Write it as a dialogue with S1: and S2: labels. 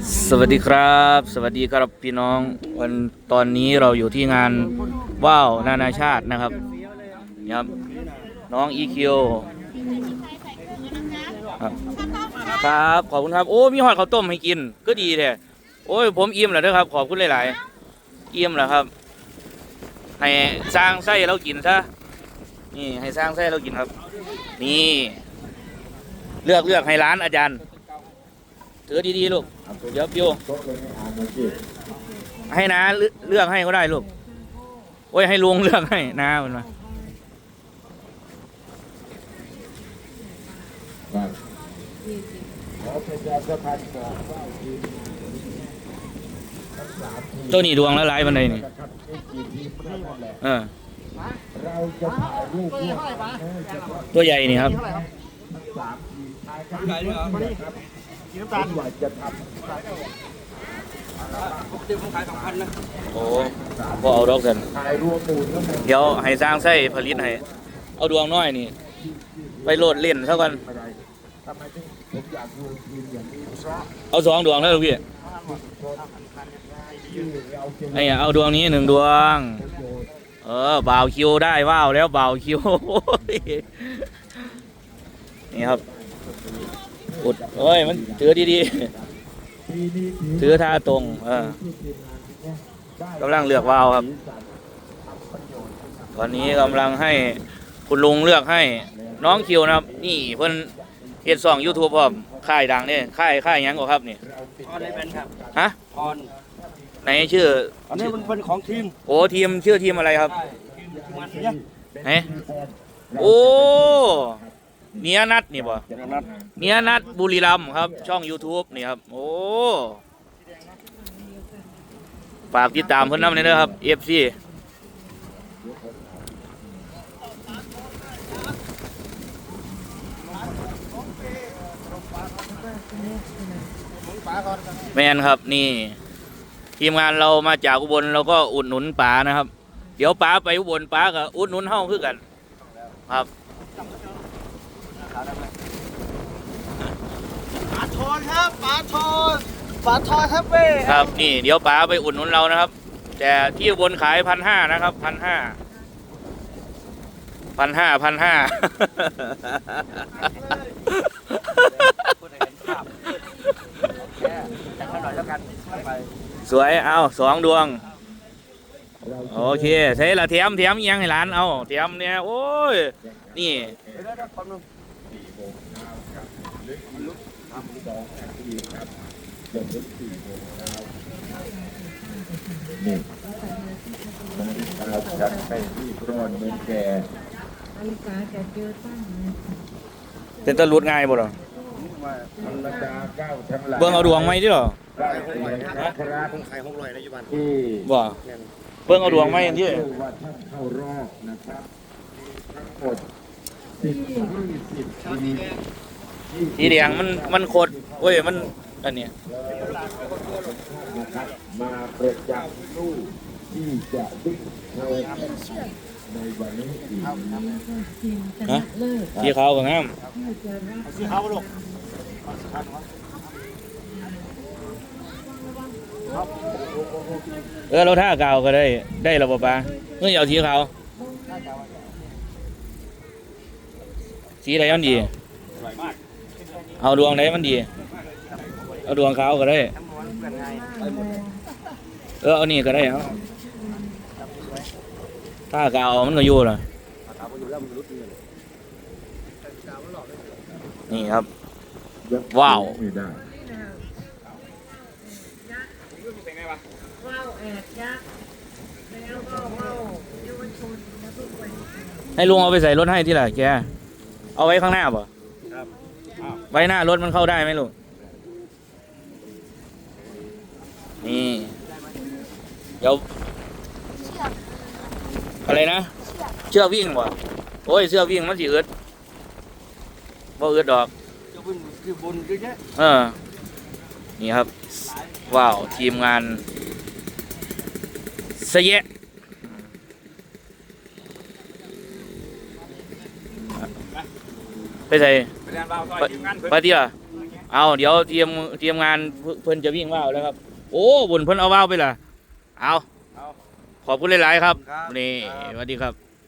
S1: สวัสดีครับ สวัสดีครับพี่น้องวันตอนนี้เราอยู่ที่งานว่าวนานาชาตินะครับนะครับ น้อง EQ ครับครับ ขอบคุณครับ โอ้มีหอดข้าวต้มให้กิน ก็ดีแท้โอ้ย ผมอิ่มแล้วเด้อครับ ขอบคุณหลายๆอิ่มแล้วครับ ให้สร้างไส้เรากินซะนี่ให้สร้างไส้เรากินครับ นี่ เลือกเลือกให้ร้านอาจารย์ ถือดีๆลูก เดี๋ยวพิวให้นาเลือกเลือกให้ก็ได้ลูก โอ้ยให้ลุงเลือกให้นามันมา
S2: ครับขอประชาสัมพันธ์บอกว่าทีมทั้งสามทีม
S1: ตัวนี้ดวงละลายบันไดนี่
S2: นะครับมีกี่ทีมเท่านั้นแหละ
S1: เออ
S2: เราจะถ่ายรูปร่วมกันนะเฉพาะ
S1: ตัวใหญ่นี่ครับ
S2: ทั้ง สามทีมถ่ายกันนะครับผมว่าจะท
S1: โอ้พอเอาดอกกันำ
S2: ถ่ายรวมหมู่ทั้งหมด
S1: เดี๋ยวให้สร้างไส้ผลิตให้ เอาดวงน้อยนี่ ไปโหลดเล่นซะก่อน
S2: ไม่ได้ทำไมถึงผมอยากดูทีมอย่างนี้เพราะ
S1: เอาสองดวงแล้วลูกพี่
S2: ที่เราจะ
S1: ไอ้เอาดวงนี้หนึ่งดวง
S2: ประโยชน์
S1: เออบ่าวคิวได้ว้าวแล้วบ่าวคิว นี่ครับ อุดเอ้ยมันถือดี
S2: ปีนี้
S1: ๆถือท่าตรงเออ
S2: ที่ทีมงานเนี่ยได้
S1: กำลังเลือกวาวครับ ตอนนี้กำลังให้คุณลุงเลือกให้ น้องคิวนะครับ นี่เพิ่นเฮ็ดซ่อง YouTube พร้อมค่ายดังเนี่ยค่ายค่ายหยังก็ครับนี่
S3: ออนไลน์เป็นครับ
S1: ฮะ
S3: ออน
S1: ไหนชื่อ
S3: อันนี้มันเป็นของทีม
S1: โอ้ทีมชื่อทีมอะไรครับ
S3: ใช่ทีมทีมงานเนี่ย
S1: ไหนโอ้ เนียนัดนี่บ่
S3: เดี๋ยวนัด
S1: เนียนัดบุรีรัมย์ครับ ช่อง YouTube นี่ครับ โอ้ ฝากติดตามเพิ่นนำเลยนะครับ FC แมนครับนี่ ทีมงานเรามาจากอุบลเราก็อุดหนุนป๋านะครับ เดี๋ยวป๋าไปอุบลป๋าก็อุดหนุนเฮาคือกัน ครับ
S3: ปลาทอนครับปลาทอนปลาทอนครับเว้
S1: ครับนี่เดี๋ยวป๋าไปอุดหนุนเรานะครับ แต่ที่บนขายพันห้านะครับพันห้าพันห้าพันห้า
S3: พูดให้เห็นภาว
S1: สวย เอาสองดวง โอเคใช่ละเทียมเทียมยังให้ร้าน เอาเทียมเนี่ย โอ้ย นี่
S3: เดี๋ยวเดี๋ยวเดี๋ยวแป๊บนึง
S2: เดี๋ยวถึงสี่โมงเช้านี่นาฬิกาจัดไปที่ร้อนเหมือนแก
S4: นาฬิกาจะเจอตั้งนะ
S1: เป็นตะลุดง่ายบ่หรอ
S3: ว่า
S2: ธรรมดาเก้าทั้งหลาย
S1: เบิ่งเอาดวงไหมที่หรอ
S2: ได้เลยนะครับ
S3: คงขายหกร้อยนะยุบัน
S2: ที่
S1: บ่เบิ่งเอาดวงไหมที่
S2: เชื่อว่าท่านเข้ารอบนะครับทั้งหมด สิบยี่สิบทีม
S1: สีแดงมันมันโคตรโอ้ยมันอันเนี้ย
S2: นะครับมาประจำลูกที่จะวิ่งโชว์ในวันนี้อีก
S4: ทีมชนะเลิศ
S1: สีขาวกับงาม
S4: ที่จะรับ
S3: สีขาวลูก
S1: เออเราท่ากาวก็ได้ได้ระบบปลาเมื่อเอาสีขาว สีไหนมันดี เอาดวงไหนมันดี เอาดวงขาวก็ได้
S3: เอ
S1: อเอานี่ก็ได้เอาถ้ากาวมันก็อยู่ล่ะ
S3: ขายุเลย
S1: นี่ครับ ว้าว
S4: ว้าวแอบยักษ์แล้วก็ว้าวเยาวชนแล้วก็ไป
S1: ให้ลุงเอาไปใส่รถให้ที่ไหนแก เอาไว้ข้างหน้าป่ะ
S3: ครับ
S1: ไว้หน้ารถมันเข้าได้ไหมลุงนี่ เดี๋ยวอะไรนะ เชือกวิ่งป่ะโอ้ยเชือกวิ่งมันสิอึดบ่อึดดอก
S3: จะเป็นคือบนเยอะแยะ
S1: เออ นี่ครับ ว้าว ทีมงานเสยะ ไปใส่
S3: ไปเรียนบ่าวซอยทีมงานเพื่อน
S1: ไปเที่ยวเอาเดี๋ยวเตรียมเตรียมงานเพิ่นจะวิ่งว่าวแล้วครับ โอ้บุญเพิ่นเอาว่าวไปล่ะเอา
S3: เอา
S1: ขอบคุณหลาย ๆ ครับ
S3: ครับ
S1: นี่
S3: ครับ
S1: สวัสดีครับ